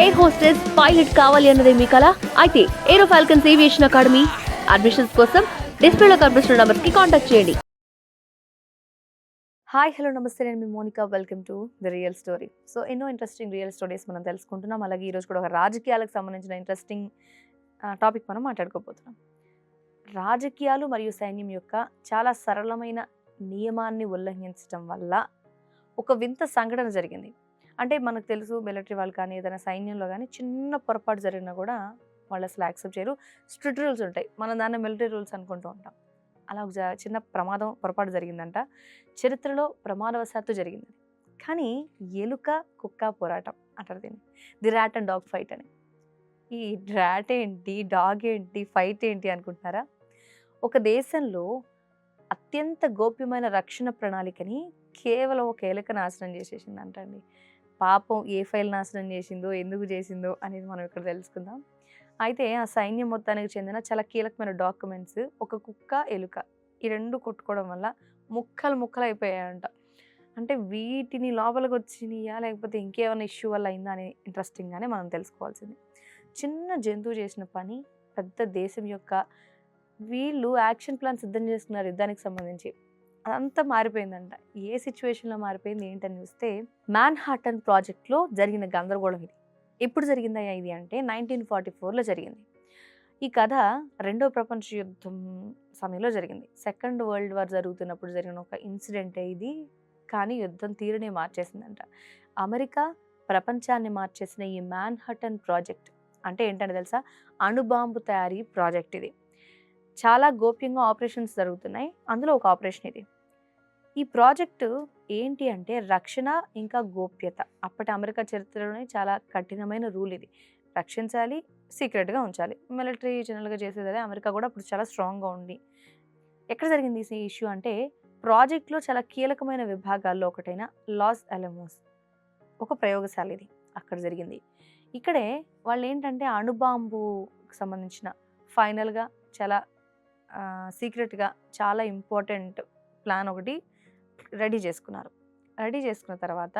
Air hostess pilot కావాలి అన్నదే మీ కళ అయితే aero falcons aviation academy admissions కోసం డిస్ప్లేలో కనిపిస్తున్న నంబర్స్కి కాంటాక్ట్ చేయండి. హాయ్ హలో నమస్తే నేను మీ Monika. Welcome to the real story so ఎన్నో ఇంట్రెస్టింగ్ రియల్ స్టోరీస్ మనం తెలుసుకుంటున్నాం. అలాగే ఈరోజు కూడా ఒక రాజకీయాలకు సంబంధించిన ఇంట్రెస్టింగ్ టాపిక్ మనం మాట్లాడుకోబోతున్నాం. రాజకీయాలు మరియు సైన్యం యొక్క చాలా సరళమైన నియమాన్ని ఉల్లంఘించడం వల్ల ఒక వింత సంఘటన జరిగింది. అంటే మనకు తెలుసు మిలిటరీ వాళ్ళు కానీ ఏదైనా సైన్యంలో కానీ చిన్న పొరపాటు జరిగినా కూడా వాళ్ళు అసలు యాక్సెప్ట్ చేయరు. స్ట్రిక్ట్ రూల్స్ ఉంటాయి. మనం దాన్ని మిలిటరీ రూల్స్ అనుకుంటూ ఉంటాం. అలా ఒక జ- చిన్న ప్రమాదం పొరపాటు జరిగిందంట. చరిత్రలో ప్రమాదవశాత్తు జరిగింది. కానీ ఎలుక కుక్క పోరాటం అంటారు దీన్ని. The rat and dog fight అని. ఈ ర్యాట్ ఏంటి డాగ్ ఏంటి ఫైట్ ఏంటి అనుకుంటున్నారా? ఒక దేశంలో అత్యంత గోప్యమైన రక్షణ ప్రణాళికని కేవలం ఒక ఎలుక నాశనం చేసేసింది అంటండి పాపం ఏ ఫైల్ నాశనం చేసిందో ఎందుకు చేసిందో అనేది మనం ఇక్కడ తెలుసుకుందాం. అయితే ఆ సైన్యం మొత్తానికి చెందిన చాలా కీలకమైన డాక్యుమెంట్స్ ఒక కుక్క ఎలుక ఈ రెండు కొట్టుకోవడం వల్ల ముక్కలు ముక్కలు అయిపోయాయంట. అంటే వీటిని లోపలికి వచ్చినాయా లేకపోతే ఇంకేమైనా ఇష్యూ వల్ల అయిందా అని ఇంట్రెస్టింగ్గానే మనం తెలుసుకోవాల్సింది. చిన్న జంతువు చేసిన పని పెద్ద దేశం యొక్క వీళ్ళు యాక్షన్ ప్లాన్ సిద్ధం చేసుకున్నారు యుద్ధానికి సంబంధించి. అదంతా మారిపోయిందంట. ఏ సిచ్యువేషన్లో మారిపోయింది ఏంటని చూస్తే మ్యాన్ హాటన్ ప్రాజెక్ట్లో జరిగిన గందరగోళం ఇది. ఎప్పుడు జరిగిందయ్యా ఇది అంటే నైన్టీన్ ఫార్టీ ఫోర్లో జరిగింది. ఈ కథ రెండో ప్రపంచ యుద్ధం సమయంలో జరిగింది. సెకండ్ వరల్డ్ వార్ జరుగుతున్నప్పుడు జరిగిన ఒక ఇన్సిడెంట్ ఇది. కానీ యుద్ధం తీరునే మార్చేసిందంట. అమెరికా ప్రపంచాన్ని మార్చేసిన ఈ మ్యాన్ హటన్ ప్రాజెక్ట్ అంటే ఏంటంటే తెలుసా? అణుబాంబు తయారీ ప్రాజెక్ట్ ఇది. చాలా గోప్యంగా ఆపరేషన్స్ జరుగుతున్నాయి. అందులో ఒక ఆపరేషన్ ఇది. ఈ ప్రాజెక్టు ఏంటి అంటే రక్షణ ఇంకా గోప్యత. అప్పటి అమెరికా చరిత్రలోనే చాలా కఠినమైన రూల్ ఇది. రక్షించాలి సీక్రెట్గా ఉంచాలి. మిలిటరీ జనరల్గా చేసేది అదే అమెరికా కూడా అప్పుడు చాలా స్ట్రాంగ్గా ఉంది ఎక్కడ జరిగింది ఈ ఇష్యూ అంటే ప్రాజెక్ట్లో చాలా కీలకమైన విభాగాల్లో ఒకటైన లాస్ అలమోస్ ఒక ప్రయోగశాల ఇది అక్కడ జరిగింది. ఇక్కడే వాళ్ళు ఏంటంటే అణుబాంబుకి సంబంధించిన ఫైనల్గా చాలా సీక్రెట్గా చాలా ఇంపార్టెంట్ ప్లాన్ ఒకటి రెడీ చేసుకున్నారు. రెడీ చేసుకున్న తర్వాత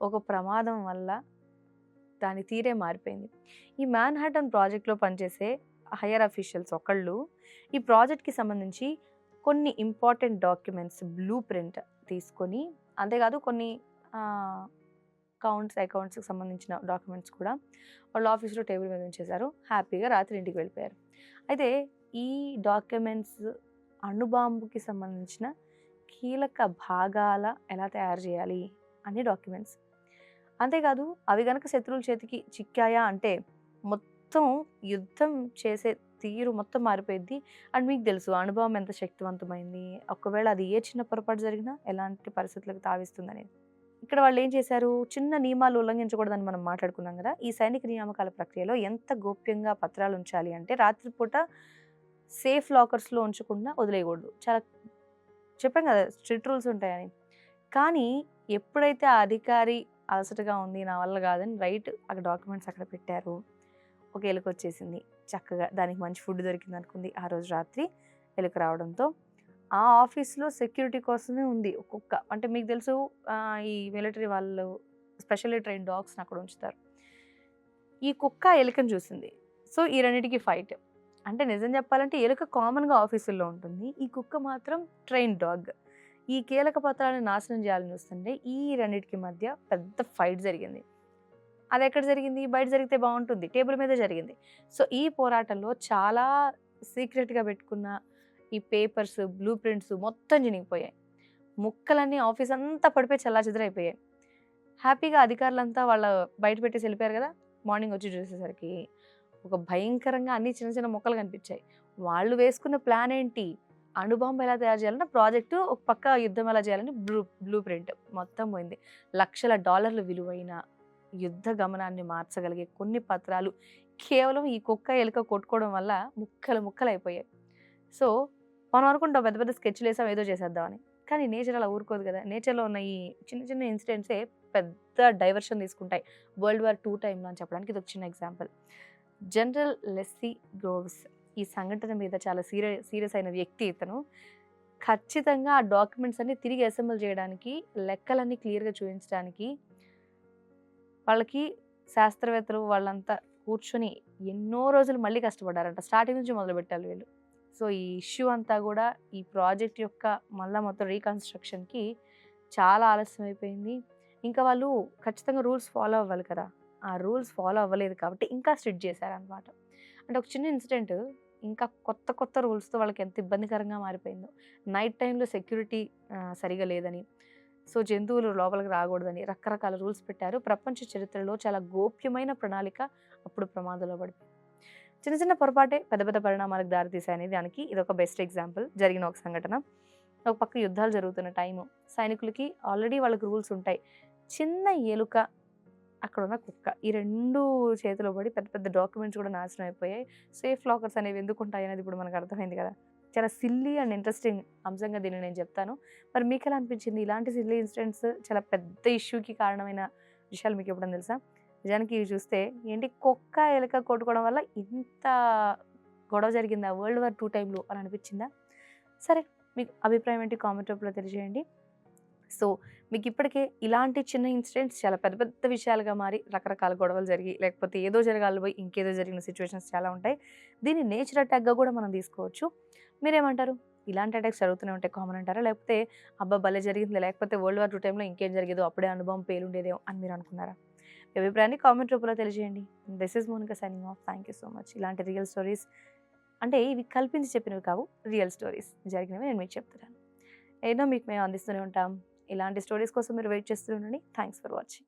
ఒక ప్రమాదం వల్ల దాని తీరే మారిపోయింది. ఈ మ్యాన్ హ్యాటన్ ప్రాజెక్ట్లో పనిచేసే హయ్యర్ అఫీషియల్స్ ఒకళ్ళు ఈ ప్రాజెక్ట్కి సంబంధించి కొన్ని ఇంపార్టెంట్ డాక్యుమెంట్స్ బ్లూ ప్రింట్ తీసుకొని అంతేకాదు కొన్ని అకౌంట్స్ అకౌంట్స్కి సంబంధించిన డాక్యుమెంట్స్ కూడా వాళ్ళ ఆఫీస్లో టేబుల్ మీద ఉంచేశారు. హ్యాపీగా రాత్రి ఇంటికి వెళ్ళిపోయారు. అయితే ఈ డాక్యుమెంట్స్ అణుబాంబుకి సంబంధించిన కీలక భాగాల ఎలా తయారు చేయాలి అనే డాక్యుమెంట్స్. అంతేకాదు అవి కనుక శత్రువుల చేతికి చిక్కాయా అంటే మొత్తం యుద్ధం చేసే తీరు మొత్తం మారిపోయింది అండ్ మీకు తెలుసు. అనుభవం ఎంత శక్తివంతమైంది? ఒకవేళ అది ఏ చిన్న పొరపాటు జరిగినా ఎలాంటి పరిస్థితులకు తావిస్తుంది అనేది ఇక్కడ వాళ్ళు ఏం చేశారు? చిన్న నియమాలు ఉల్లంఘించకూడదని మనం మాట్లాడుకున్నాం కదా. ఈ సైనిక నియామకాల ప్రక్రియలో ఎంత గోప్యంగా పత్రాలు ఉంచాలి అంటే రాత్రిపూట సేఫ్ లాకర్స్లో ఉంచకుండా వదిలేయకూడదు. చాలా చెప్పాం కదా స్ట్రిక్ట్ రూల్స్ ఉంటాయని. కానీ ఎప్పుడైతే ఆ అధికారి అలసటగా ఉంది నా వల్ల కాదని రైట్ అక్కడ డాక్యుమెంట్స్ అక్కడ పెట్టారు ఒక ఎలుక వచ్చేసింది. చక్కగా దానికి మంచి ఫుడ్ దొరికింది అనుకుంది. ఆ రోజు రాత్రి ఎలుక రావడంతో ఆ ఆఫీస్లో సెక్యూరిటీ కోసమే ఉంది ఒక్కొక్క. అంటే మీకు తెలుసు ఈ మిలిటరీ వాళ్ళు స్పెషల్లీ ట్రైన్ డాగ్స్ని అక్కడ ఉంచుతారు. ఈ కుక్క ఎలుకను చూసింది. సో ఈ రెండింటికి ఫైట్ అంటే నిజం చెప్పాలంటే ఎలుక కామన్గా ఆఫీసుల్లో ఉంటుంది. ఈ కుక్క మాత్రం ట్రైన్ డాగ్. ఈ కీలక పత్రాలను నాశనం చేయాలని చూస్తుంటే ఈ రెండింటికి మధ్య పెద్ద ఫైట్ జరిగింది. అది ఎక్కడ జరిగింది? బయట జరిగితే బాగుంటుంది. టేబుల్ మీద జరిగింది. సో ఈ పోరాటంలో చాలా సీక్రెట్గా పెట్టుకున్న ఈ పేపర్స్ బ్లూ ప్రింట్స్ మొత్తం చినిగిపోయాయి. ముక్కలన్నీ ఆఫీస్ అంతా పడిపోయి చల్లాచెదరైపోయాయి హ్యాపీగా అధికారులంతా వాళ్ళ బయట పెట్టేసి వెళ్ళిపోయారు కదా? మార్నింగ్ వచ్చి చూసేసరికి ఒక భయంకరంగా అన్ని చిన్న చిన్న మొక్కలు కనిపించాయి. వాళ్ళు వేసుకున్న ప్లాన్ ఏంటి? అణుబాంబు ఎలా తయారు చేయాలన్న ప్రాజెక్టు ఒక పక్క యుద్ధం ఎలా చేయాలని బ్లూ బ్లూ ప్రింట్ మొత్తం పోయింది. లక్షల డాలర్ల విలువైన యుద్ధ గమనాన్ని మార్చగలిగే కొన్ని పత్రాలు కేవలం ఈ కుక్క ఎలుక కొట్టుకోవడం వల్ల ముక్కలు ముక్కలు అయిపోయాయి. సో మనం అనుకుంటాం పెద్ద పెద్ద స్కెచ్లు వేసాం ఏదో చేసేద్దామని. కానీ నేచర్ అలా ఊరుకోదు కదా. నేచర్లో ఉన్న ఈ చిన్న చిన్న ఇన్సిడెంట్సే పెద్ద డైవర్షన్ తీసుకుంటాయి. వరల్డ్ వార్ టూ టైంలో అని చెప్పడానికి ఇది ఒక చిన్న ఎగ్జాంపుల్. జనరల్ లెస్సీ గ్రోవ్స్ ఈ సంఘటన మీద చాలా సీరియస్ సీరియస్ అయిన వ్యక్తి ఇతను. ఖచ్చితంగా ఆ డాక్యుమెంట్స్ అన్ని తిరిగి అసెంబుల్ చేయడానికి లెక్కలన్నీ క్లియర్గా చూపించడానికి వాళ్ళకి శాస్త్రవేత్తలు వాళ్ళంతా కూర్చొని ఎన్నో రోజులు మళ్ళీ కష్టపడ్డారంట. స్టార్టింగ్ నుంచి మొదలుపెట్టాలి వీళ్ళు. సో ఈ ఇష్యూ అంతా కూడా ఈ ప్రాజెక్ట్ యొక్క మళ్ళీ మొత్తం రీకన్స్ట్రక్షన్కి చాలా ఆలస్యం అయిపోయింది ఇంకా వాళ్ళు ఖచ్చితంగా రూల్స్ ఫాలో అవ్వాలి కదా. ఆ రూల్స్ ఫాలో అవ్వలేదు కాబట్టి ఇంకా స్ట్రిక్ట్ చేశారనమాట. అంటే ఒక చిన్న ఇన్సిడెంట్ ఇంకా కొత్త కొత్త రూల్స్తో వాళ్ళకి ఎంత ఇబ్బందికరంగా మారిపోయిందో. నైట్ టైంలో సెక్యూరిటీ సరిగా లేదని సో జంతువులు లోపలికి రాకూడదని రకరకాల రూల్స్ పెట్టారు. ప్రపంచ చరిత్రలో చాలా గోప్యమైన ప్రణాళిక అప్పుడు ప్రమాదంలో పడిపోయింది చిన్న చిన్న పొరపాటే పెద్ద పెద్ద పరిణామాలకు దారితీసాయని దానికి ఇది ఒక బెస్ట్ ఎగ్జాంపుల్ జరిగిన ఒక సంఘటన. ఒక పక్క యుద్ధాలు జరుగుతున్న టైము సైనికులకి ఆల్రెడీ వాళ్ళకి రూల్స్ ఉంటాయి. చిన్న ఎలుక అక్కడ ఉన్న కుక్క. ఈ రెండు చేతిలో పడి పెద్ద పెద్ద డాక్యుమెంట్స్ కూడా నాశనం అయిపోయాయి. సేఫ్ లాకర్స్ అనేవి ఎందుకు ఉంటాయి అనేది ఇప్పుడు మనకు అర్థమైంది కదా. చాలా సిల్లీ అండ్ ఇంట్రెస్టింగ్ అంశంగా దీన్ని నేను చెప్తాను. మరి మీకు ఎలా అనిపించింది? ఇలాంటి సిల్లీ ఇన్సిడెంట్స్ చాలా పెద్ద ఇష్యూకి కారణమైన విషయాలు మీకు ఎప్పుడైనా తెలుసా? నిజానికి ఇవి చూస్తే ఏంటి కుక్క ఎలుక కొట్టుకోవడం వల్ల ఇంత గొడవ జరిగిందా? వరల్డ్ వార్ టూ టైంలో అని అనిపించిందా? సరే మీకు అభిప్రాయం ఏంటి? కామెంట్ రూపంలో తెలియజేయండి. సో మీకు ఇప్పటికే ఇలాంటి చిన్న ఇన్సిడెంట్స్ చాలా పెద్ద పెద్ద విషయాలుగా మారి రకరకాల గొడవలు జరిగి లేకపోతే ఏదో జరగాలి పోయి ఇంకేదో జరిగిన సిచ్యువేషన్స్ చాలా ఉంటాయి. దీన్ని నేచర్ అటాక్గా కూడా మనం తీసుకోవచ్చు. మీరేమంటారు? ఇలాంటి అటాక్స్ జరుగుతూనే ఉంటాయి కామన్ అంటారా? లేకపోతే అబ్బా భలే జరిగింది లేకపోతే వరల్డ్ వార్ టూ టైంలో ఇంకేం జరిగేదో అప్పుడే అనుభవం పేలుండేదేమో అని మీరు అనుకున్నారా? మీ అభిప్రాయాన్ని కామెంట్ రూపంలో తెలియజేయండి. This is Monika signing off. Thank you so much. ఇలాంటి రియల్ స్టోరీస్ అంటే ఇవి కల్పించి చెప్పినవి కావు రియల్ స్టోరీస్. జరిగినవి నేను మీకు చెప్తున్నాను. ఏదో మీకు మేము అందిస్తూనే ఉంటాం. ఇలాంటి స్టోరీస్ కోసం మీరు వెయిట్ చేస్తూ ఉండండి. Thanks for watching